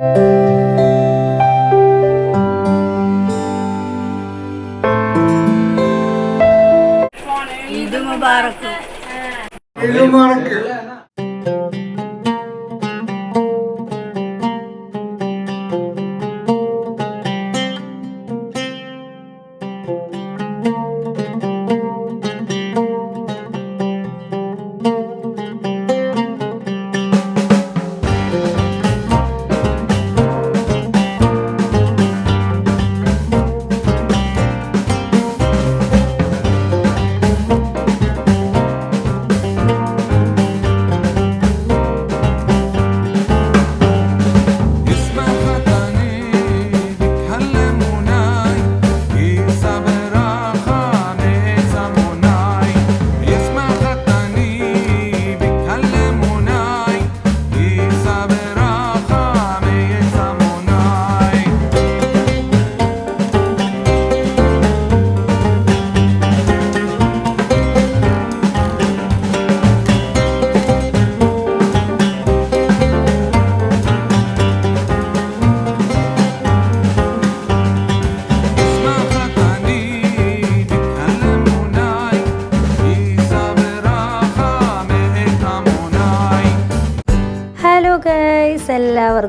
ഈദ് മുബാറക്ക്. ഈദ് മുബാറക്ക്.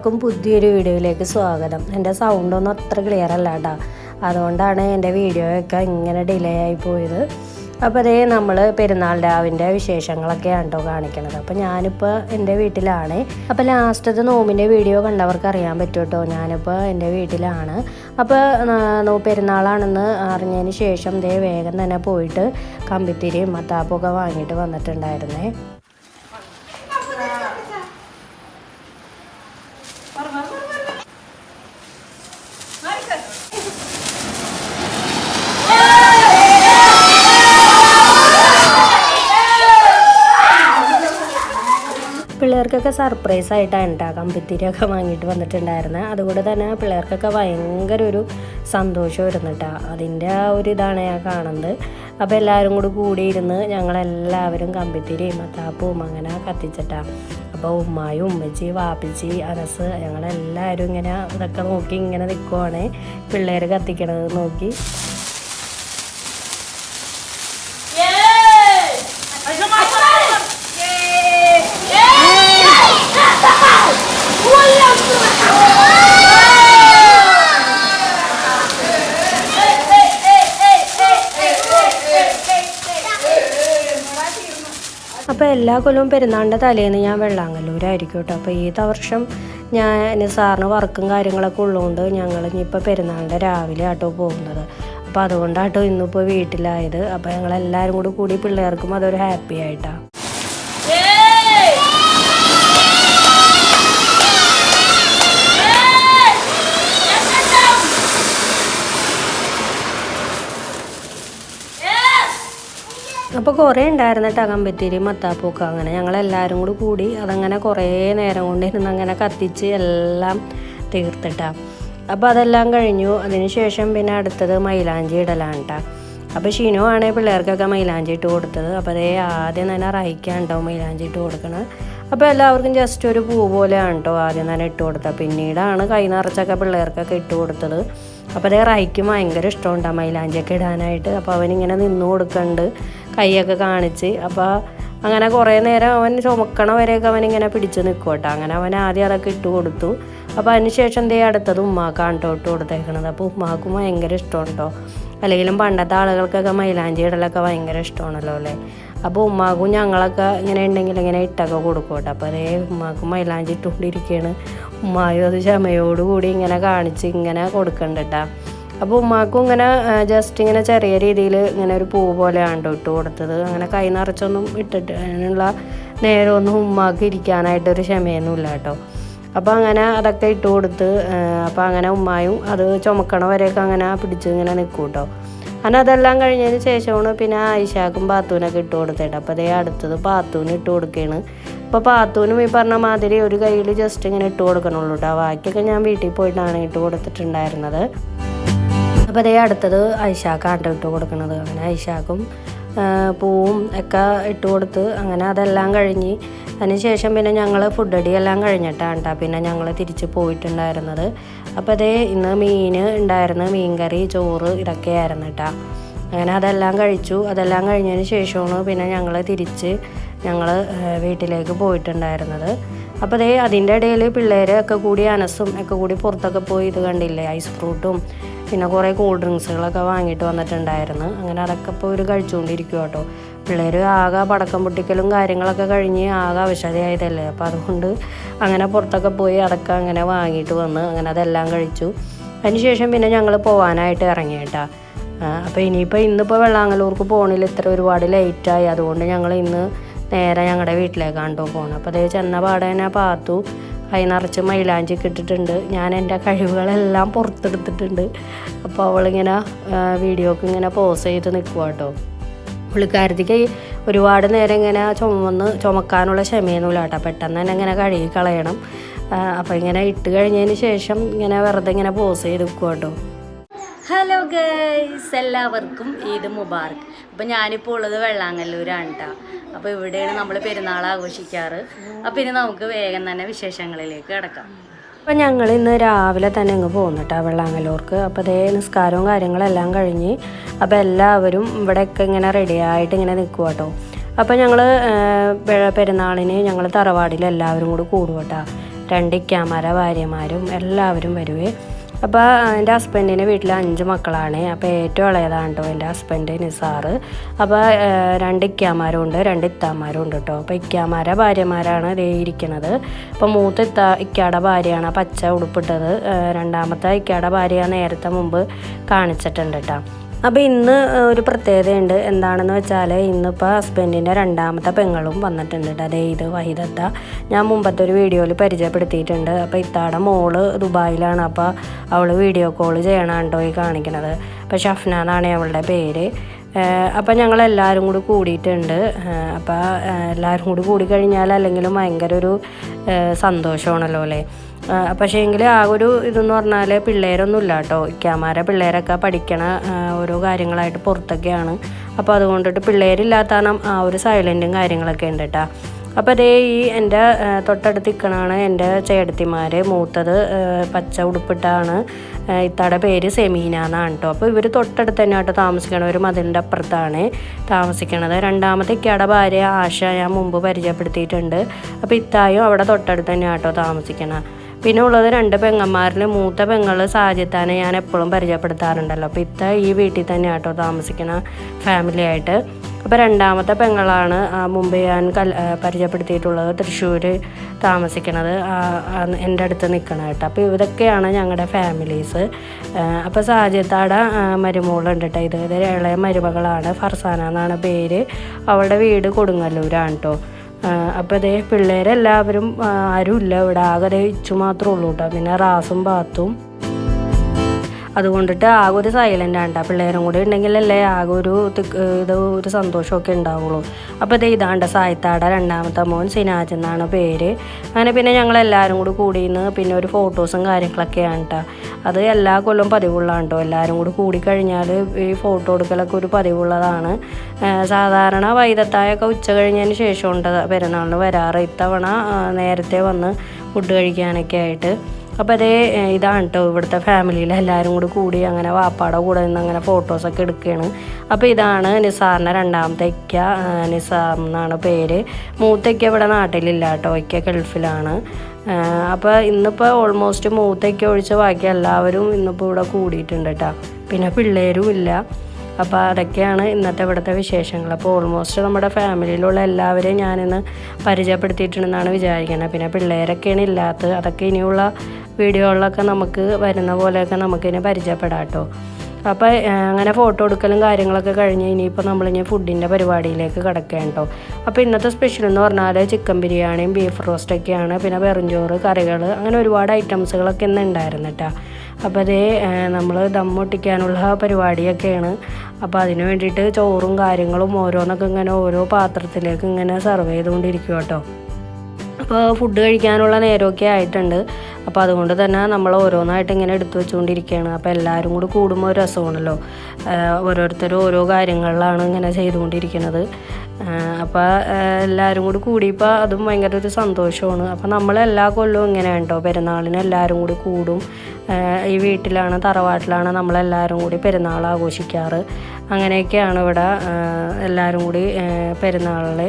എല്ലാവർക്കും പുതിയൊരു വീഡിയോയിലേക്ക് സ്വാഗതം. എന്റെ സൗണ്ടൊന്നും അത്ര ക്ലിയർ അല്ല കേട്ടോ അതുകൊണ്ടാണ് എന്റെ വീഡിയോയൊക്കെ ഇങ്ങനെ ഡിലേ ആയി പോയത്. അപ്പോൾ അതേ നമ്മൾ പെരുന്നാൾ രാവിന്റെ വിശേഷങ്ങളൊക്കെയാണ് കേട്ടോ കാണിക്കുന്നത് അപ്പോൾ ഞാനിപ്പോൾ എന്റെ വീട്ടിലാണ്. അപ്പോൾ ലാസ്റ്റത്തെ നോമിന്റെ വീഡിയോ കണ്ടവർക്ക് അറിയാൻ പറ്റും കേട്ടോ ഞാനിപ്പോൾ എന്റെ വീട്ടിലാണ്. അപ്പോൾ പെരുന്നാളാണെന്ന് അറിഞ്ഞതിന് ശേഷം ദേ വേഗം തന്നെ പോയിട്ട് കമ്പിത്തിരിയും മത്താപ്പൊക്കെ വാങ്ങിയിട്ട് വന്നിട്ടുണ്ടായിരുന്നേ. പിള്ളേർക്കൊക്കെ സർപ്രൈസ് ആയിട്ടാണ് കേട്ടോ കമ്പിത്തിരിയൊക്കെ വാങ്ങിയിട്ട് വന്നിട്ടുണ്ടായിരുന്നത് അതുകൊണ്ട് തന്നെ പിള്ളേർക്കൊക്കെ ഭയങ്കര ഒരു സന്തോഷം കേട്ടോ അതിന്റെ ആ ഒരു ഇതാണ് ഞാൻ കാണുന്നത്. അപ്പോൾ എല്ലാവരും കൂടി കൂടിയിരുന്ന് ഞങ്ങളെല്ലാവരും കമ്പിത്തിരിയും മത്താപ്പവും അങ്ങനെ കത്തിച്ചിട്ടാ. അപ്പോൾ ഉമ്മായും ഉമ്മച്ചി വാപ്പിച്ചി അനസ് ഞങ്ങളെല്ലാവരും ഇങ്ങനെ ഇതൊക്കെ നോക്കി ഇങ്ങനെ നിൽക്കുവാണ് പിള്ളേർ കത്തിക്കണത് നോക്കി അപ്പോൾ എല്ലാ കൊല്ലവും പെരുന്നാളിന്റെ തലേന്ന് ഞാൻ വെള്ളാങ്കല്ലൂരായിരിക്കും കേട്ടോ. അപ്പോൾ ഈ വർഷം ഞാൻ സാറിന് വർക്കും കാര്യങ്ങളൊക്കെ ഉള്ളതുകൊണ്ട് ഞങ്ങൾ ഇനിയിപ്പോൾ പെരുന്നാളിന്റെ രാവിലെ ആട്ടോ പോകുന്നത്. അപ്പോൾ അതുകൊണ്ടാട്ടോ ഇന്നിപ്പോൾ വീട്ടിലായത്. അപ്പോൾ ഞങ്ങളെല്ലാവരും കൂടി കൂടി പിള്ളേർക്കും അതൊരു ഹാപ്പി ആയിട്ടാണ്. അപ്പോൾ കുറേ ഉണ്ടായിരുന്ന അകമ്പത്തിരി മത്താപ്പൂക്ക അങ്ങനെ. ഞങ്ങളെല്ലാവരും കൂടി കൂടി അതങ്ങനെ കുറേ നേരം കൊണ്ടിരുന്ന് അങ്ങനെ കത്തിച്ച് എല്ലാം തീർത്തിട്ടാണ് അപ്പോൾ അതെല്ലാം കഴിഞ്ഞു. അതിനുശേഷം പിന്നെ അടുത്തത് മൈലാഞ്ചി ഇടലാണ് കേട്ടോ അപ്പോൾ ഷിനു ആണ് പിള്ളേർക്കൊക്കെ മൈലാഞ്ചി ഇട്ട് കൊടുത്തത്. അപ്പോൾ അതേ ആദ്യം തന്നെ റഹിക്കാൻ കേട്ടോ മൈലാഞ്ചി ഇട്ട് കൊടുക്കണത് അപ്പോൾ എല്ലാവർക്കും ജസ്റ്റ് ഒരു പൂ പോലെയാണ് കേട്ടോ ആദ്യം തന്നെ ഇട്ട് കൊടുത്തത്. പിന്നീടാണ് കൈ നിറച്ചൊക്കെ പിള്ളേർക്കൊക്കെ ഇട്ട് കൊടുത്തത്. അപ്പോൾ അതേ റൈക്ക് ഭയങ്കര ഇഷ്ടമുണ്ടാകും മൈലാഞ്ചിയൊക്കെ ഇടാനായിട്ട്. അപ്പോൾ അവനിങ്ങനെ നിന്ന് കൊടുക്കുന്നുണ്ട് കൈയൊക്കെ കാണിച്ച്. അപ്പോൾ അങ്ങനെ കുറേ നേരം അവൻ ചുമക്കണ വരെയൊക്കെ അവനിങ്ങനെ പിടിച്ച് നിൽക്കും കേട്ടോ അങ്ങനെ അവൻ ആദ്യം അതൊക്കെ ഇട്ട് കൊടുത്തു. അപ്പോൾ അതിനുശേഷം ദേ അടുത്തത് ഉമ്മാക്കാണ് കേട്ടോ ഇട്ട് കൊടുത്തേക്കണത്. അപ്പോൾ ഉമ്മാക്കും ഭയങ്കര ഇഷ്ടമുണ്ടോ അല്ലെങ്കിലും പണ്ടത്തെ ആളുകൾക്കൊക്കെ മൈലാഞ്ചി ഇടലൊക്കെ ഭയങ്കര ഇഷ്ടമാണല്ലോ അല്ലേ? അപ്പോൾ ഉമ്മാക്കും ഞങ്ങളൊക്കെ ഇങ്ങനെ ഉണ്ടെങ്കിൽ ഇങ്ങനെ ഇട്ടൊക്കെ കൊടുക്കും കേട്ടോ അപ്പോൾ അതേ ഉമ്മാക്കും മൈലാഞ്ചി ഇട്ടുകൊണ്ടിരിക്കുകയാണ് ഉമ്മായും അത് ക്ഷമയോടുകൂടി ഇങ്ങനെ കാണിച്ച് ഇങ്ങനെ കൊടുക്കണ്ട കേട്ടോ അപ്പോൾ ഉമ്മാക്കും ഇങ്ങനെ ജസ്റ്റ് ഇങ്ങനെ ചെറിയ രീതിയിൽ ഇങ്ങനെ ഒരു പൂ പോലെയാണ് ട്ടോ ഇട്ട് കൊടുത്തത്. അങ്ങനെ കൈ നിറച്ചൊന്നും ഇട്ടിട്ട് അതിനുള്ള നേരമൊന്നും ഉമ്മാക്ക് ഇരിക്കാനായിട്ടൊരു ക്ഷമയൊന്നുമില്ല കേട്ടോ. അപ്പോൾ അങ്ങനെ അതൊക്കെ ഇട്ട് കൊടുത്ത് അപ്പോൾ അങ്ങനെ ഉമ്മായും അത് ചുമക്കണ വരെയൊക്കെ അങ്ങനെ പിടിച്ച് ഇങ്ങനെ നിൽക്കും കേട്ടോ. അങ്ങനെ അതെല്ലാം കഴിഞ്ഞതിന് ശേഷമാണ് പിന്നെ ആയിഷാക്കും പാത്തൂനൊക്കെ ഇട്ട് കൊടുത്തിട്ട് അപ്പോൾ അതേ അടുത്തത് പാത്തൂന് ഇട്ട് കൊടുക്കുകയാണ് അപ്പോൾ പാത്തൂനും ഈ പറഞ്ഞ മാതിരി ഒരു കയ്യിൽ ജസ്റ്റ് ഇങ്ങനെ ഇട്ട് കൊടുക്കണുള്ളൂ കേട്ടോ. ബാക്കിയൊക്കെ ഞാൻ വീട്ടിൽ പോയിട്ടാണ് ഇട്ട് കൊടുത്തിട്ടുണ്ടായിരുന്നത്. അപ്പോൾ അതേ അടുത്തത് ഐഷാക്കാണ് ഇട്ട് കൊടുക്കുന്നത് അങ്ങനെ ഐഷാക്കും പൂവും ഒക്കെ ഇട്ട് കൊടുത്ത് അങ്ങനെ അതെല്ലാം കഴിഞ്ഞ് അതിനുശേഷം പിന്നെ ഞങ്ങൾ ഫുഡ് അടി എല്ലാം കഴിഞ്ഞിട്ടാണ് പിന്നെ ഞങ്ങൾ തിരിച്ച് പോയിട്ടുണ്ടായിരുന്നത്. അപ്പോൾ അതേ ഇന്ന് മീൻ ഉണ്ടായിരുന്നു മീൻ കറി ചോറ് ഇതൊക്കെയായിരുന്നു കേട്ടോ അങ്ങനെ അതെല്ലാം കഴിച്ചു. അതെല്ലാം കഴിഞ്ഞതിന് ശേഷമാണ് പിന്നെ ഞങ്ങൾ തിരിച്ച് ഞങ്ങൾ വീട്ടിലേക്ക് പോയിട്ടുണ്ടായിരുന്നത്. അപ്പോൾ അതേ അതിന്റെ ഇടയിൽ പിള്ളേരെ ഒക്കെ കൂടി അനസും ഒക്കെ കൂടി പുറത്തൊക്കെ പോയി ഇത് കണ്ടില്ലേ ഐസ് ഫ്രൂട്ടും പിന്നെ കുറേ കൂൾ ഡ്രിങ്ക്സുകളൊക്കെ വാങ്ങിയിട്ട് വന്നിട്ടുണ്ടായിരുന്നു. അങ്ങനെ അതൊക്കെ ഇപ്പോൾ ഒരു കഴിച്ചുകൊണ്ടിരിക്കും കേട്ടോ. പിള്ളേർ ആകെ പടക്കം പൊട്ടിക്കലും കാര്യങ്ങളൊക്കെ കഴിഞ്ഞ് ആകെ അവശതയായതല്ലേ. അപ്പോൾ അതുകൊണ്ട് അങ്ങനെ പുറത്തൊക്കെ പോയി അതൊക്കെ അങ്ങനെ വാങ്ങിയിട്ട് വന്ന് അങ്ങനെ അതെല്ലാം കഴിച്ചു. അതിനുശേഷം പിന്നെ ഞങ്ങൾ പോകാനായിട്ട് ഇറങ്ങി കേട്ടോ. അപ്പോൾ ഇനിയിപ്പോൾ ഇന്നിപ്പോൾ വെള്ളാങ്ങലൂർക്ക് പോകണില്ല ഇത്ര ഒരുപാട് ലേറ്റായി അതുകൊണ്ട് ഞങ്ങൾ ഇന്ന് നേരെ ഞങ്ങളുടെ വീട്ടിലേക്കാണ് കേട്ടോ പോകണം അപ്പോൾ അതേ ചെന്ന പാടെ തന്നെ പാത്തു. കൈ നിറച്ച് മൈലാഞ്ചി ഇട്ടിട്ടുണ്ട്. ഞാൻ എന്റെ കഴിവുകളെല്ലാം പുറത്തെടുത്തിട്ടുണ്ട്. അപ്പോൾ അവളിങ്ങനെ വീഡിയോക്ക് ഇങ്ങനെ പോസ് ചെയ്ത് നിൽക്കുക കേട്ടോ പുള്ളിക്കാരത്തേക്ക് ഒരുപാട് നേരം ഇങ്ങനെ ചുമന്ന് ചുമക്കാനുള്ള ക്ഷമയൊന്നുമില്ല കേട്ടോ പെട്ടെന്ന് തന്നെ ഇങ്ങനെ കഴുകി കളയണം. അപ്പോൾ ഇങ്ങനെ ഇട്ട് കഴിഞ്ഞതിന് ശേഷം ഇങ്ങനെ വെറുതെ ഇങ്ങനെ പോസ് ചെയ്ത് നിൽക്കുക കേട്ടോ ഹലോ ഗൈസ് എല്ലാവർക്കും ഈദ് മുബാർക്ക് അപ്പോൾ ഞാനിപ്പോൾ ഉള്ളത് വെള്ളാങ്ങല്ലൂരാണ് കേട്ടോ അപ്പോൾ ഇവിടെയാണ് നമ്മൾ പെരുന്നാൾ ആഘോഷിക്കാറ്. അപ്പോൾ ഇനി നമുക്ക് വേഗം തന്നെ വിശേഷങ്ങളിലേക്ക് കിടക്കാം. അപ്പോൾ ഞങ്ങൾ ഇന്ന് രാവിലെ തന്നെ അങ്ങ് പോകുന്നു കേട്ടോ വെള്ളാങ്ങല്ലൂർക്ക്. അപ്പോൾ അതേ നിസ്കാരവും കാര്യങ്ങളെല്ലാം കഴിഞ്ഞ് അപ്പോൾ എല്ലാവരും ഇവിടെയൊക്കെ ഇങ്ങനെ റെഡി ആയിട്ട് ഇങ്ങനെ നിൽക്കുക കേട്ടോ അപ്പോൾ ഞങ്ങൾ പെരുന്നാളിന് ഞങ്ങൾ തറവാടിൽ എല്ലാവരും കൂടി കൂടും കേട്ടോ രണ്ട് ഇക്കാമാര ഭാര്യമാരും എല്ലാവരും വരുവേ. അപ്പോൾ എന്റെ ഹസ്ബൻഡിന്റെ വീട്ടിൽ അഞ്ച് മക്കളാണ്. അപ്പോൾ ഏറ്റവും ഇളയതാണ് കേട്ടോ എന്റെ ഹസ്ബൻഡ് നിസാറ്. അപ്പോൾ രണ്ട് ഇക്കാമാരും ഉണ്ട് രണ്ട് ഇത്താമാരും ഉണ്ട് കേട്ടോ അപ്പോൾ ഇക്കാമാരെ ഭാര്യമാരാണ് ദേ ഇരിക്കുന്നത്. അപ്പോൾ മൂത്ത ഇത്ത ഇക്കാടെ ഭാര്യയാണ് പച്ച ഉടുപ്പിട്ടത്. രണ്ടാമത്തെ ഇക്കാടെ ഭാര്യ നേരത്തെ മുമ്പ് കാണിച്ചിട്ടുണ്ട് കേട്ടോ അപ്പോൾ ഇന്ന് ഒരു പ്രത്യേകതയുണ്ട്. എന്താണെന്ന് വെച്ചാൽ ഇന്നിപ്പോൾ ഹസ്ബൻഡിന്റെ രണ്ടാമത്തെ പെങ്ങളും വന്നിട്ടുണ്ട് അതായത് അതേ ഇത് വൈദത്ത ഞാൻ മുമ്പത്തെ ഒരു വീഡിയോയിൽ പരിചയപ്പെടുത്തിയിട്ടുണ്ട്. അപ്പോൾ ഇത്താടെ മോൾ ദുബായിലാണ്. അപ്പോൾ അവൾ വീഡിയോ കോൾ ചെയ്യണാണ്ടോ ഈ കാണിക്കണത്. അപ്പോൾ ഷഫ്ന എന്നാണ് അവളുടെ പേര്. അപ്പോൾ ഞങ്ങൾ എല്ലാവരും കൂടി കൂടിയിട്ടുണ്ട്. അപ്പോൾ എല്ലാവരും കൂടി കൂടി കഴിഞ്ഞാൽ അല്ലെങ്കിലും ഭയങ്കര ഒരു സന്തോഷമാണല്ലോ അല്ലേ? പക്ഷേ എങ്കിൽ ആ ഒരു ഇതെന്ന് പറഞ്ഞാൽ പിള്ളേരൊന്നും ഇല്ല കേട്ടോ ഇക്കാമാരെ പിള്ളേരൊക്കെ പഠിക്കണ ഓരോ കാര്യങ്ങളായിട്ട് പുറത്തൊക്കെയാണ്. അപ്പോൾ അതുകൊണ്ടിട്ട് പിള്ളേരില്ലാത്ത കാരണം ആ ഒരു സൈലന്റും കാര്യങ്ങളൊക്കെ ഉണ്ട് കേട്ടോ. അപ്പോൾ അതേ ഈ എന്റെ തൊട്ടടുത്ത് നിൽക്കണാണ് എന്റെ ചേട്ടത്തിമാർ മൂത്തത് പച്ച ഉടുപ്പിട്ടാണ്. ഇത്താടെ പേര് സെമീന എന്നാണ് കേട്ടോ. അപ്പോൾ ഇവർ തൊട്ടടുത്ത് തന്നെ കേട്ടോ താമസിക്കണ ഒരു മതിലിന്റെ അപ്പുറത്താണ് താമസിക്കണത്. രണ്ടാമത്തെ ഇക്കയുടെ ഭാര്യ ആശ ഞാൻ മുമ്പ് പരിചയപ്പെടുത്തിയിട്ടുണ്ട്. അപ്പോൾ ഇത്തായും അവിടെ തൊട്ടടുത്ത് തന്നെ കേട്ടോ താമസിക്കണം. പിന്നെ ഉള്ളത് രണ്ട് പെങ്ങന്മാരിൽ മൂത്ത പെങ്ങൾ സാജിത്താനെ ഞാൻ എപ്പോഴും പരിചയപ്പെടുത്താറുണ്ടല്ലോ. അപ്പോൾ ഇത്ത ഈ വീട്ടിൽ തന്നെ ആട്ടോ താമസിക്കുന്ന ഫാമിലി ആയിട്ട്. അപ്പോൾ രണ്ടാമത്തെ പെങ്ങളാണ് മുമ്പ് ഞാൻ കൽ പരിചയപ്പെടുത്തിയിട്ടുള്ളത് തൃശ്ശൂർ താമസിക്കണത് എന്റെ അടുത്ത് നിൽക്കണം കേട്ടോ. അപ്പോൾ ഇതൊക്കെയാണ് ഞങ്ങളുടെ ഫാമിലീസ് അപ്പോൾ സാജിത്താട മരുമോളുണ്ട് കേട്ടോ ഇത്. ഇളയ മരുമകളാണ്. ഫർസാന എന്നാണ് പേര്. അവളുടെ വീട് കൊടുങ്ങല്ലൂരാണ് കേട്ടോ അപ്പോൾ അതേ പിള്ളേരെല്ലാവരും ആരുമില്ല. ഇവിടെ ആകെ ഇച്ചു മാത്രമേ ഉള്ളൂ കേട്ടോ പിന്നെ റാസും ബാത്തും. അതുകൊണ്ടിട്ട് ആകെ ഒരു സൈലന്റ് ആണ് കേട്ടോ പിള്ളേരും കൂടി ഉണ്ടെങ്കിലല്ലേ ആകെ ഒരു ഇത് ഒരു സന്തോഷമൊക്കെ ഉണ്ടാവുള്ളൂ. അപ്പോൾ ഇത് ഇതാണ്ട സായിത്താട രണ്ടാമത്തെ മോൻ സിനാജ് എന്നാണ് പേര്. അങ്ങനെ പിന്നെ ഞങ്ങൾ എല്ലാവരും കൂടി കൂടിയിന്ന് പിന്നെ ഒരു ഫോട്ടോസും കാര്യങ്ങളൊക്കെയാണ് കേട്ടോ അത് എല്ലാ കൊല്ലവും പതിവുള്ളതാണ്ടോ എല്ലാവരും കൂടി കൂടിക്കഴിഞ്ഞാൽ ഈ ഫോട്ടോ എടുക്കലൊക്കെ ഒരു പതിവുള്ളതാണ്. സാധാരണ വൈദത്തായൊക്കെ ഉച്ച കഴിഞ്ഞതിന് ശേഷം ഉണ്ട് പെരുന്നാളിന് വരാറ്. ഇത്തവണ നേരത്തെ വന്ന് ഫുഡ് കഴിക്കാനൊക്കെ ആയിട്ട്. അപ്പോൾ അതേ ഇതാണ് കേട്ടോ ഇവിടുത്തെ ഫാമിലിയിൽ എല്ലാവരും കൂടി കൂടി അങ്ങനെ വാപ്പാടെ കൂടെ നിന്ന് അങ്ങനെ ഫോട്ടോസൊക്കെ എടുക്കുകയാണ് അപ്പോൾ ഇതാണ് നിസാറിന്റെ രണ്ടാമത്തെ ഇക്ക നിസാർ എന്നാണ് പേര്. മൂത്തയ്ക്ക ഇവിടെ നാട്ടിലില്ല കേട്ടോ ഇക്ക ഗൾഫിലാണ്. അപ്പോൾ ഇന്നിപ്പോൾ ഓൾമോസ്റ്റ് മൂത്തയ്ക്ക ഒഴിച്ച് ബാക്കി എല്ലാവരും ഇന്നിപ്പോൾ ഇവിടെ കൂടിയിട്ടുണ്ട് കേട്ടോ പിന്നെ പിള്ളേരും ഇല്ല. അപ്പോൾ അതൊക്കെയാണ് ഇന്നത്തെ ഇവിടുത്തെ വിശേഷങ്ങൾ. അപ്പോൾ ഓൾമോസ്റ്റ് നമ്മുടെ ഫാമിലിയിലുള്ള എല്ലാവരെയും ഞാനിന്ന് പരിചയപ്പെടുത്തിയിട്ടുണ്ടെന്നാണ് വിചാരിക്കുന്നത് പിന്നെ പിള്ളേരൊക്കെയാണ് ഇല്ലാത്തത്. അതൊക്കെ ഇനിയുള്ള വീഡിയോകളിലൊക്കെ നമുക്ക് വരുന്ന പോലെയൊക്കെ നമുക്കിനി പരിചയപ്പെടാം കേട്ടോ. അപ്പോൾ അങ്ങനെ ഫോട്ടോ എടുക്കലും കാര്യങ്ങളൊക്കെ കഴിഞ്ഞ് ഇനിയിപ്പോൾ നമ്മളിനി ഫുഡിന്റെ പരിപാടിയിലേക്ക് കിടക്കുകയാണ് കേട്ടോ. അപ്പോൾ ഇന്നത്തെ സ്പെഷ്യൽ എന്ന് പറഞ്ഞാൽ ചിക്കൻ ബിരിയാണിയും ബീഫ് റോസ്റ്റൊക്കെയാണ് പിന്നെ വെറും ചോറ് കറികൾ അങ്ങനെ ഒരുപാട് ഐറ്റംസുകളൊക്കെ ഇന്ന് ഉണ്ടായിരുന്നു കേട്ടോ. അപ്പോൾ അതേ നമ്മൾ ദമ്മൊട്ടിക്കാനുള്ള പരിപാടിയൊക്കെയാണ്. അപ്പോൾ അതിന് വേണ്ടിയിട്ട് ചോറും കാര്യങ്ങളും ഓരോന്നൊക്കെ ഇങ്ങനെ ഓരോ പാത്രത്തിലേക്ക് ഇങ്ങനെ സെർവ് ചെയ്തുകൊണ്ടിരിക്കും കേട്ടോ അപ്പോൾ ഫുഡ് കഴിക്കാനുള്ള നേരമൊക്കെ ആയിട്ടുണ്ട്. അപ്പോൾ അതുകൊണ്ട് തന്നെ നമ്മൾ ഓരോന്നായിട്ട് ഇങ്ങനെ എടുത്തു വെച്ചുകൊണ്ടിരിക്കുകയാണ് അപ്പോൾ എല്ലാവരും കൂടി കൂടുമ്പോൾ ഒരു രസമാണല്ലോ. ഓരോരുത്തരും ഓരോ കാര്യങ്ങളിലാണ് ഇങ്ങനെ ചെയ്തുകൊണ്ടിരിക്കുന്നത്. അപ്പോൾ എല്ലാവരും കൂടി കൂടിയപ്പോൾ അതും ഭയങ്കര ഒരു സന്തോഷമാണ്. അപ്പോൾ നമ്മൾ എല്ലാ കൊല്ലവും ഇങ്ങനെയാണ് കേട്ടോ പെരുന്നാളിന് എല്ലാവരും കൂടി കൂടും. ഈ വീട്ടിലാണ് തറവാട്ടിലാണ് നമ്മളെല്ലാവരും കൂടി പെരുന്നാൾ ആഘോഷിക്കാറ്. അങ്ങനെയൊക്കെയാണ് ഇവിടെ എല്ലാവരും കൂടി പെരുന്നാളിൽ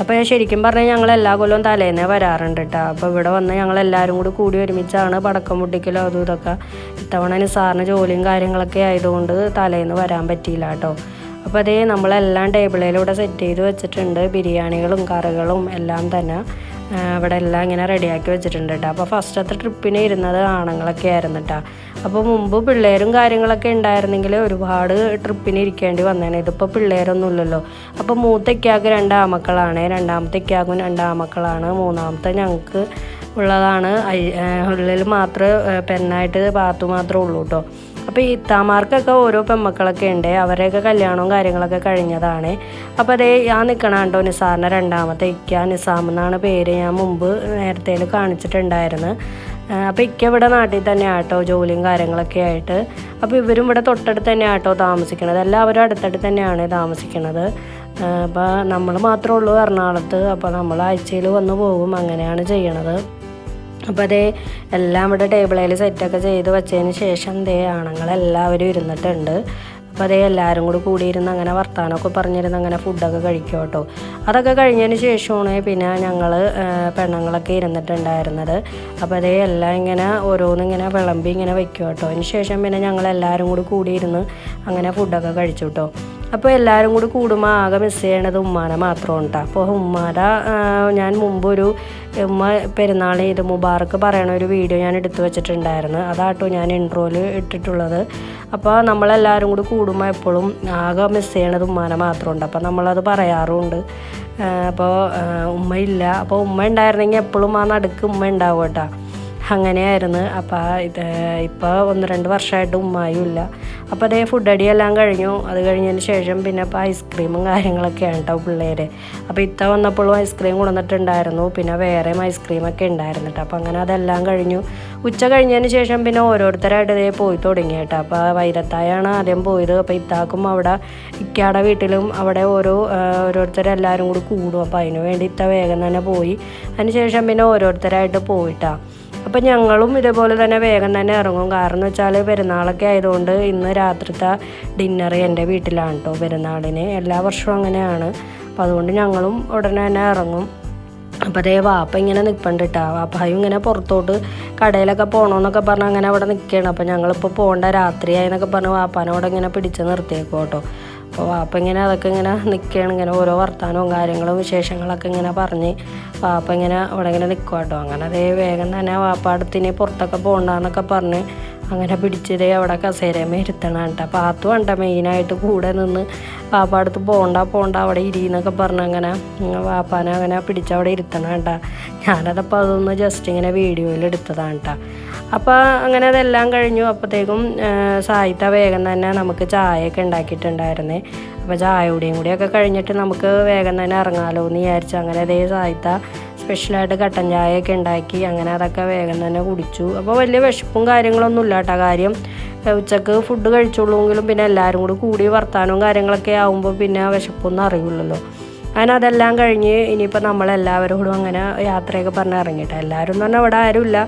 അപ്പോൾ ശരിക്കും പറഞ്ഞാൽ ഞങ്ങൾ എല്ലാ കൊല്ലവും തലേന്നേ വരാറുണ്ട് കേട്ടോ അപ്പോൾ ഇവിടെ വന്ന് ഞങ്ങൾ എല്ലാവരും കൂടി കൂടി ഒരുമിച്ചാണ് പടക്കം പൊട്ടിക്കലും അതും ഇതൊക്കെ. ഇത്തവണ നിസാറിന് ജോലിയും കാര്യങ്ങളൊക്കെ ആയതുകൊണ്ട് തലേന്ന് വരാൻ പറ്റിയില്ല കേട്ടോ അപ്പോൾ അതേ നമ്മളെല്ലാം ടേബിളിലൂടെ സെറ്റ് ചെയ്ത് വെച്ചിട്ടുണ്ട്. ബിരിയാണികളും കറികളും എല്ലാം തന്നെ. ഇവിടെ എല്ലാം ഇങ്ങനെ റെഡിയാക്കി വെച്ചിട്ടുണ്ട് കേട്ടോ അപ്പോൾ ഫസ്റ്റത്തെ ട്രിപ്പിന് ഇരുന്നത് ആണുങ്ങളൊക്കെ ആയിരുന്നു കേട്ടോ അപ്പോൾ മുമ്പ് പിള്ളേരും കാര്യങ്ങളൊക്കെ ഉണ്ടായിരുന്നെങ്കിൽ ഒരുപാട് ട്രിപ്പിന് ഇരിക്കേണ്ടി വന്നേനെ. ഇതിപ്പോൾ പിള്ളേരൊന്നും ഇല്ലല്ലോ. അപ്പോൾ മൂത്തയ്ക്കാക്ക് രണ്ടാമക്കളാണ് രണ്ടാമത്തെ ഇക്കാക്കും രണ്ടാമക്കളാണ് മൂന്നാമത്തെ ഞങ്ങൾക്ക് ഉള്ളതാണ് ഉള്ളിൽ മാത്രമേ പെണ്ണായിട്ട് പാത്തു മാത്രമേ ഉള്ളൂ കേട്ടോ അപ്പോൾ ഈ ഇത്താമാർക്കൊക്കെ ഓരോ പെമ്മക്കളൊക്കെ ഉണ്ട്. അവരെയൊക്കെ കല്യാണവും കാര്യങ്ങളൊക്കെ കഴിഞ്ഞതാണ്. അപ്പോൾ അതേ ഞാൻ നിൽക്കണം കേട്ടോ നിസാറിന്റെ രണ്ടാമത്തെ ഇക്ക നിസാം എന്നാണ് പേര് ഞാൻ മുമ്പ് നേരത്തെ കാണിച്ചിട്ടുണ്ടായിരുന്നു. അപ്പോൾ ഇക്ക ഇവിടെ നാട്ടിൽ തന്നെ ആട്ടോ ജോലിയും കാര്യങ്ങളൊക്കെ ആയിട്ട്. അപ്പോൾ ഇവരും ഇവിടെ തൊട്ടടുത്ത് തന്നെ ആട്ടോ താമസിക്കണത്. എല്ലാവരും അടുത്തടുത്ത് തന്നെയാണ് താമസിക്കണത്. അപ്പോൾ നമ്മൾ മാത്രമേ ഉള്ളൂ എറണാകുളത്ത്. അപ്പോൾ നമ്മൾ ആഴ്ചയിൽ വന്ന് പോകും. അങ്ങനെയാണ് ചെയ്യണത്. അപ്പോൾ അതേ എല്ലാം ഇവിടെ ടേബിളിൽ സെറ്റൊക്കെ ചെയ്ത് വെച്ചതിന് ശേഷം ദേ ആണുങ്ങളെല്ലാവരും ഇരുന്നിട്ടുണ്ട്. അപ്പോൾ അതേ എല്ലാവരും കൂടി കൂടിയിരുന്ന് അങ്ങനെ വർത്താനമൊക്കെ പറഞ്ഞിരുന്ന് അങ്ങനെ ഫുഡൊക്കെ കഴിക്കും കേട്ടോ അതൊക്കെ കഴിഞ്ഞതിന് ശേഷമാണ് പിന്നെ ഞങ്ങൾ പെണ്ണുങ്ങളൊക്കെ ഇരുന്നിട്ടുണ്ടായിരുന്നത്. അപ്പോൾ അതേ എല്ലാം ഇങ്ങനെ ഓരോന്നും ഇങ്ങനെ വിളമ്പി ഇങ്ങനെ വെക്കും കേട്ടോ അതിന് ശേഷം പിന്നെ ഞങ്ങൾ എല്ലാവരും കൂടി കൂടിയിരുന്ന് അങ്ങനെ ഫുഡൊക്കെ കഴിച്ചു കേട്ടോ അപ്പോൾ എല്ലാവരും കൂടി കൂടുമ്പോൾ ആകെ മിസ് ചെയ്യണത് ഉമ്മാനെ മാത്രമാണ് കേട്ടോ അപ്പോൾ ഉമ്മാര ഞാൻ മുമ്പ് ഒരു ഉമ്മ പെരുന്നാൾ ഇത് മുബാറക്ക് പറയണ ഒരു വീഡിയോ ഞാൻ എടുത്തു വെച്ചിട്ടുണ്ടായിരുന്നു. അതാട്ടോ ഞാൻ ഇൻട്രോയിൽ ഇട്ടിട്ടുള്ളത്. അപ്പോൾ നമ്മളെല്ലാവരും കൂടി കൂടുമ്പോൾ എപ്പോഴും ആകെ മിസ് ചെയ്യണത് ഉമ്മാനെ മാത്രമുണ്ട് അപ്പോൾ നമ്മളത് പറയാറുമുണ്ട് അപ്പോൾ ഉമ്മയില്ല. അപ്പോൾ ഉമ്മ ഉണ്ടായിരുന്നെങ്കിൽ എപ്പോഴും ആ നടുക്ക് ഉമ്മ ഉണ്ടാവും കേട്ടോ അങ്ങനെയായിരുന്നു. അപ്പോൾ ഇത് ഇപ്പോൾ ഒന്ന് രണ്ട് വർഷമായിട്ട് ഉമ്മായും ഇല്ല. അപ്പോൾ അതേ ഫുഡ് അടിയെല്ലാം കഴിഞ്ഞു. അത് കഴിഞ്ഞതിന് ശേഷം പിന്നെ ഇപ്പോൾ ഐസ്ക്രീമും കാര്യങ്ങളൊക്കെയാണ് കേട്ടോ പിള്ളേർ അപ്പോൾ ഇത്ത വന്നപ്പോഴും ഐസ്ക്രീം കൊണ്ടുവന്നിട്ടുണ്ടായിരുന്നു. പിന്നെ വേറെയും ഐസ്ക്രീമൊക്കെ ഉണ്ടായിരുന്നു അപ്പോൾ അങ്ങനെ അതെല്ലാം കഴിഞ്ഞു. ഉച്ച കഴിഞ്ഞതിന് ശേഷം പിന്നെ ഓരോരുത്തരായിട്ട് ഇതേ പോയി തുടങ്ങി കേട്ടോ അപ്പോൾ വൈരത്തായാണ് ആദ്യം പോയത്. അപ്പോൾ ഇത്താക്കും അവിടെ ഇക്കാടെ വീട്ടിലും അവിടെ ഓരോ ഓരോരുത്തരെല്ലാവരും കൂടി കൂടും. അപ്പോൾ അതിന് വേണ്ടി ഇത്ത വേഗം തന്നെ പോയി. അതിന് ശേഷം പിന്നെ ഓരോരുത്തരായിട്ട് പോയിട്ടാണ് അപ്പം ഞങ്ങളും ഇതേപോലെ തന്നെ വേഗം തന്നെ ഇറങ്ങും. കാരണം വെച്ചാൽ പെരുന്നാളൊക്കെ ആയതുകൊണ്ട് ഇന്ന് രാത്രിത്തെ ഡിന്നർ എന്റെ വീട്ടിലാണ് കേട്ടോ പെരുന്നാളിന്. എല്ലാ വർഷവും അങ്ങനെയാണ്. അപ്പം അതുകൊണ്ട് ഞങ്ങളും ഉടനെ തന്നെ ഇറങ്ങും. അപ്പോൾ അതേ വാപ്പ ഇങ്ങനെ നിൽപ്പണ്ടിട്ടാ കേട്ടോ വാപ്പായും ഇങ്ങനെ പുറത്തോട്ട് കടയിലൊക്കെ പോകണമെന്നൊക്കെ പറഞ്ഞ് അങ്ങനെ അവിടെ നിൽക്കുകയാണ് അപ്പോൾ ഞങ്ങളിപ്പോൾ പോകേണ്ട രാത്രിയായി എന്നൊക്കെ പറഞ്ഞ് വാപ്പാനോടെ ഇങ്ങനെ പിടിച്ച് നിർത്തിയേക്കും കേട്ടോ അപ്പോൾ വാപ്പ ഇങ്ങനെ അതൊക്കെ ഇങ്ങനെ നിൽക്കുകയാണ് ഇങ്ങനെ ഓരോ വർത്തമാനവും കാര്യങ്ങളും വിശേഷങ്ങളൊക്കെ ഇങ്ങനെ പറഞ്ഞ് വാപ്പ ഇങ്ങനെ അവിടെ ഇങ്ങനെ നിൽക്കുക കേട്ടോ. അങ്ങനെ അതേ വേഗം തന്നെ വാപ്പ പുറത്തൊക്കെ പോകണ്ടെന്നൊക്കെ പറഞ്ഞ് അങ്ങനെ പിടിച്ചതേ അവിടെ കസേരമേ ഇരുത്തണം കേട്ടോ. അത് വേണ്ട മെയിനായിട്ട് കൂടെ നിന്ന് വാപ്പ അടുത്ത് പോണ്ട പോണ്ട അവിടെ ഇരിന്നൊക്കെ പറഞ്ഞ് അങ്ങനെ വാപ്പാനെ അങ്ങനെ പിടിച്ച് അവിടെ ഇരുത്തണം കേട്ടോ. ഞാനതപ്പോൾ അതൊന്ന് ജസ്റ്റ് ഇങ്ങനെ വീഡിയോയിൽ എടുത്തതാണ് കേട്ടോ. അപ്പോൾ അങ്ങനെ അതെല്ലാം കഴിഞ്ഞു. അപ്പോഴത്തേക്കും സായിത്ത വേഗം തന്നെ നമുക്ക് ചായയൊക്കെ ഉണ്ടാക്കിയിട്ടുണ്ടായിരുന്നേ. അപ്പോൾ ചായ കൂടിയും കൂടിയൊക്കെ കഴിഞ്ഞിട്ട് നമുക്ക് വേഗം തന്നെ ഇറങ്ങാമല്ലോ എന്ന് വിചാരിച്ചു. അങ്ങനെ അതേ സായിത്ത സ്പെഷ്യലായിട്ട് കട്ടൻ ചായയൊക്കെ ഉണ്ടാക്കി. അങ്ങനെ അതൊക്കെ വേഗം തന്നെ കുടിച്ചു. അപ്പോൾ വലിയ വിശപ്പും കാര്യങ്ങളൊന്നും ഇല്ല കേട്ടോ. കാര്യം ഉച്ചയ്ക്ക് ഫുഡ് കഴിച്ചുള്ളൂങ്കിലും പിന്നെ എല്ലാവരും കൂടി കൂടി വർത്താനവും കാര്യങ്ങളൊക്കെ ആകുമ്പോൾ പിന്നെ വിശപ്പൊന്നും അറിയില്ലല്ലോ. അങ്ങനെ അതെല്ലാം കഴിഞ്ഞ് ഇനിയിപ്പോൾ നമ്മളെല്ലാവരോടും അങ്ങനെ യാത്രയൊക്കെ പറഞ്ഞ് ഇറങ്ങിയിട്ട് എല്ലാവരും എന്ന് പറഞ്ഞാൽ ഇവിടെ ആരുമില്ല.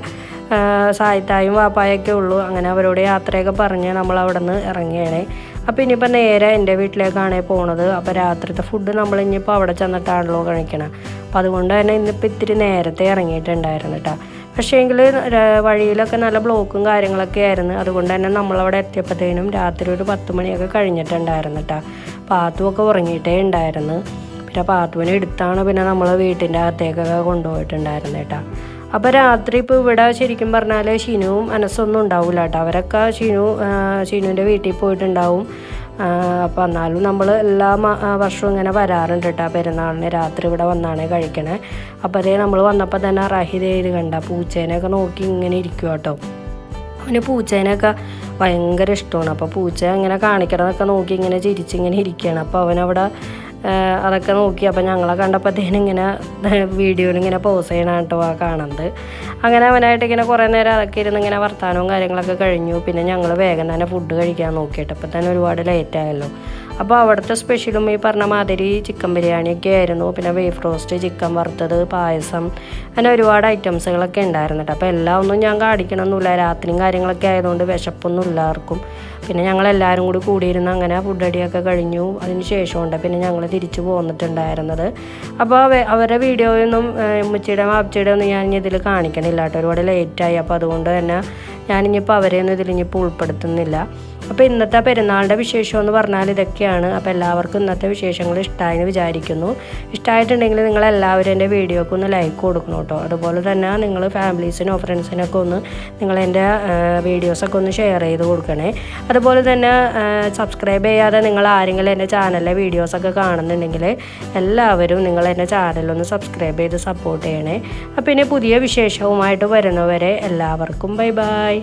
സായിത്തായും വാപ്പായൊക്കെ ഉള്ളൂ. അങ്ങനെ അവരോട് യാത്രയൊക്കെ പറഞ്ഞ് നമ്മൾ അവിടെ നിന്ന് ഇറങ്ങിയാണ് അപ്പോൾ ഇനിയിപ്പോൾ നേരെ എന്റെ വീട്ടിലേക്കാണ് പോണത്. അപ്പോൾ രാത്രിത്തെ ഫുഡ് നമ്മൾ ഇനിയിപ്പോൾ അവിടെ ചെന്നിട്ടാണല്ലോ കഴിക്കണം. അപ്പോൾ അതുകൊണ്ട് തന്നെ ഇന്നിപ്പോൾ ഇത്തിരി നേരത്തെ ഇറങ്ങിയിട്ടുണ്ടായിരുന്നു കേട്ടോ. പക്ഷേ എങ്കിൽ വഴിയിലൊക്കെ നല്ല ബ്ലോക്കും കാര്യങ്ങളൊക്കെ ആയിരുന്നു. അതുകൊണ്ട് തന്നെ നമ്മളവിടെ എത്തിയപ്പോഴത്തേനും രാത്രി ഒരു പത്ത് മണിയൊക്കെ കഴിഞ്ഞിട്ടുണ്ടായിരുന്നു കേട്ടോ. പാത്തുമൊക്കെ ഉറങ്ങിയിട്ടേ ഉണ്ടായിരുന്നു. പിന്നെ പാത്തുവിനെ എടുത്താണ് പിന്നെ നമ്മൾ വീട്ടിന്റെ അകത്തേക്കൊക്കെ കൊണ്ടുപോയിട്ടുണ്ടായിരുന്നു കേട്ടോ. അപ്പോൾ രാത്രി ഇപ്പോൾ ഇവിടെ ശരിക്കും പറഞ്ഞാൽ ഷിനുവും അനസൊന്നും ഉണ്ടാവില്ല കേട്ടോ അവരൊക്കെ ഷിനു ഷിനുവിന്റെ വീട്ടിൽ പോയിട്ടുണ്ടാവും. അപ്പോൾ എന്നാലും നമ്മൾ എല്ലാ വർഷവും ഇങ്ങനെ വരാറുണ്ട് കേട്ടോ പെരുന്നാളിന് രാത്രി ഇവിടെ വന്നാണ് കഴിക്കണേ. അപ്പോൾ അതേ നമ്മൾ വന്നപ്പോൾ തന്നെ ഇത് കണ്ട പൂച്ചേനെയൊക്കെ നോക്കി ഇങ്ങനെ ഇരിക്കും കേട്ടോ അവന് പൂച്ചേനെയൊക്കെ ഭയങ്കര ഇഷ്ടമാണ്. അപ്പോൾ പൂച്ച ഇങ്ങനെ കാണിക്കണതൊക്കെ നോക്കി ഇങ്ങനെ ചിരിച്ചിങ്ങനെ ഇരിക്കുകയാണ്. അപ്പോൾ അവനവിടെ അതൊക്കെ നോക്കി. അപ്പോൾ ഞങ്ങളെ കണ്ടപ്പോഴത്തേനും ഇങ്ങനെ വീഡിയോയിൽ ഇങ്ങനെ പോസ് ചെയ്യണം കേട്ടോ ആ കാണുന്നത്. അങ്ങനെ അവനായിട്ട് ഇങ്ങനെ കുറേ നേരം അതൊക്കെ ഇരുന്ന് ഇങ്ങനെ വർത്താനവും കാര്യങ്ങളൊക്കെ കഴിഞ്ഞു. പിന്നെ ഞങ്ങൾ വേഗം തന്നെ ഫുഡ് കഴിക്കാൻ നോക്കിയിട്ട്. അപ്പോൾ തന്നെ ഒരുപാട് ലേറ്റ് ആയല്ലോ. അപ്പോൾ അവിടുത്തെ സ്പെഷ്യലും ഈ പറഞ്ഞ മാതിരി ചിക്കൻ ബിരിയാണിയൊക്കെ ആയിരുന്നു. പിന്നെ ബീഫ് റോസ്റ്റ് ചിക്കൻ വറുത്തത് പായസം അങ്ങനെ ഒരുപാട് ഐറ്റംസുകളൊക്കെ ഉണ്ടായിരുന്നു കേട്ടോ അപ്പോൾ എല്ലാം ഒന്നും ഞാൻ കാണിക്കണമെന്നില്ല രാത്രിയും കാര്യങ്ങളൊക്കെ ആയതുകൊണ്ട് വിശപ്പൊന്നും ഇല്ല ആർക്കും. പിന്നെ ഞങ്ങൾ എല്ലാവരും കൂടി കൂടിയിരുന്ന് അങ്ങനെ ഫുഡ് അടിയൊക്കെ കഴിഞ്ഞു. അതിന് ശേഷമുണ്ട് പിന്നെ ഞങ്ങൾ തിരിച്ചു പോന്നിട്ടുണ്ടായിരുന്നത്. അപ്പോൾ അവരുടെ വീഡിയോയൊന്നും ഉമ്മച്ചിയുടെ മാപ്പച്ചിയുടെ ഒന്നും ഞാൻ ഇതിൽ കാണിക്കണില്ല കേട്ടോ ഒരുപാട് ലേറ്റായി അപ്പോൾ അതുകൊണ്ട് തന്നെ ഞാനിപ്പോൾ അവരെയൊന്നും ഇതിൽ ഇനിയിപ്പോൾ ഉൾപ്പെടുത്തുന്നില്ല. അപ്പോൾ ഇന്നത്തെ പെരുന്നാളിന്റെ വിശേഷം എന്ന് പറഞ്ഞാൽ ഇതൊക്കെയാണ്. അപ്പോൾ എല്ലാവർക്കും ഇന്നത്തെ വിശേഷങ്ങൾ ഇഷ്ടമായെന്ന് വിചാരിക്കുന്നു. ഇഷ്ടമായിട്ടുണ്ടെങ്കിൽ നിങ്ങൾ എല്ലാവരും എന്റെ വീഡിയോക്ക് ഒന്ന് ലൈക്ക് കൊടുക്കണം കേട്ടോ. അതുപോലെ തന്നെ നിങ്ങൾ ഫാമിലീസിനോ ഫ്രണ്ട്സിനൊക്കെ ഒന്ന് നിങ്ങൾ എന്റെ വീഡിയോസൊക്കെ ഒന്ന് ഷെയർ ചെയ്ത് കൊടുക്കണേ. അതുപോലെ തന്നെ സബ്സ്ക്രൈബ് ചെയ്യാതെ നിങ്ങൾ ആരെങ്കിലും എന്റെ ചാനലിലെ വീഡിയോസൊക്കെ കാണുന്നുണ്ടെങ്കിൽ എല്ലാവരും നിങ്ങൾ എന്റെ ചാനലൊന്ന് സബ്സ്ക്രൈബ് ചെയ്ത് സപ്പോർട്ട് ചെയ്യണേ. അപ്പോൾ ഇനി പുതിയ വിശേഷവുമായിട്ട് വരുന്നവരെ എല്ലാവർക്കും ബൈ ബൈ